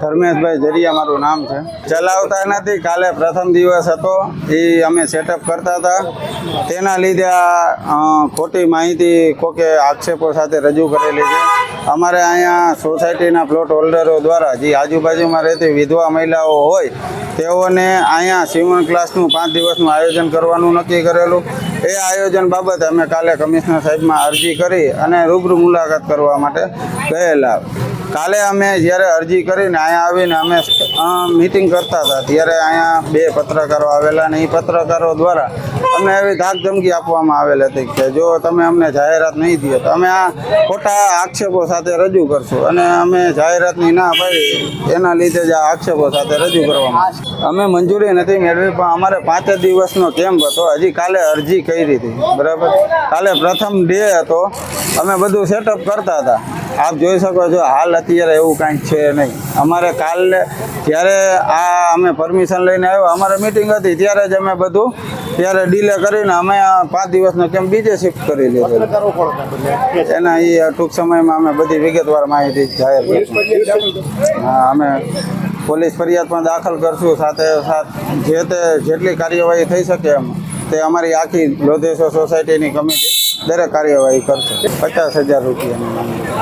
ધર્મેશભાઈ જરિયા મારું નામ છે. ચલાવતા નથી. કાલે પ્રથમ દિવસ હતો. એ અમે સેટઅપ કરતા હતા. તેના લીધે આ ખોટી માહિતી કોકે આક્ષેપો સાથે રજૂ કરેલી છે. અમારે અહીંયા સોસાયટીના પ્લોટ હોલ્ડરો દ્વારા જે આજુબાજુમાં રહેતી વિધવા મહિલાઓ હોય, તેઓને અહીંયા સીવણ ક્લાસનું પાંચ દિવસનું આયોજન કરવાનું નક્કી કરેલું. એ આયોજન બાબતે અમે કાલે કમિશનર સાહેબમાં અરજી કરી અને રૂબરૂ મુલાકાત કરવા માટે ગયેલા. કાલે અમે જ્યારે અરજી કરીને અહીંયા આવીને અમે મિટિંગ કરતા હતા. ત્યારે અહીંયા બે પત્રકારો આવેલા અને એ પત્રકારો દ્વારા અમને એવી ધાક ધમકી આપવામાં આવેલ હતી કે જો તમે અમને જાહેરાત નહીં દો તો અમે આ ખોટા આક્ષેપો સાથે રજૂ કરશું. અને અમે જાહેરાતની ના પાડી, એના લીધે જ આ આક્ષેપો સાથે રજૂ કરવામાં અમે મંજૂરી નથી મેળવી, પણ અમારે પાંચ દિવસનો કેમ્પ હતો. હજી કાલે અરજી કરી હતી. બરાબર? કાલે પ્રથમ ડે હતો. અમે બધું સેટઅપ કરતા હતા. આપ જોઈ શકો છો, હાલ અત્યારે એવું કાંઈક છે નહીં. અમારે કાલે જ્યારે આ અમે પરમિશન લઈને આવ્યો, અમારે મિટિંગ હતી, ત્યારે જ અમે બધું ત્યારે ડીલે કરીને અમે પાંચ દિવસનો કેમ બીજે શિફ્ટ કરી લીધો. એના એ ટૂંક સમયમાં અમે બધી વિગતવાર માહિતી જાહેર હા, અમે પોલીસ ફરિયાદ પણ દાખલ કરશું, સાથે સાથ જે તે જેટલી કાર્યવાહી થઈ શકે એમ, તે અમારી આખી લોધેશ્વર સોસાયટીની કમિટી દરેક કાર્યવાહી કરશે. પચાસ હજાર રૂપિયાની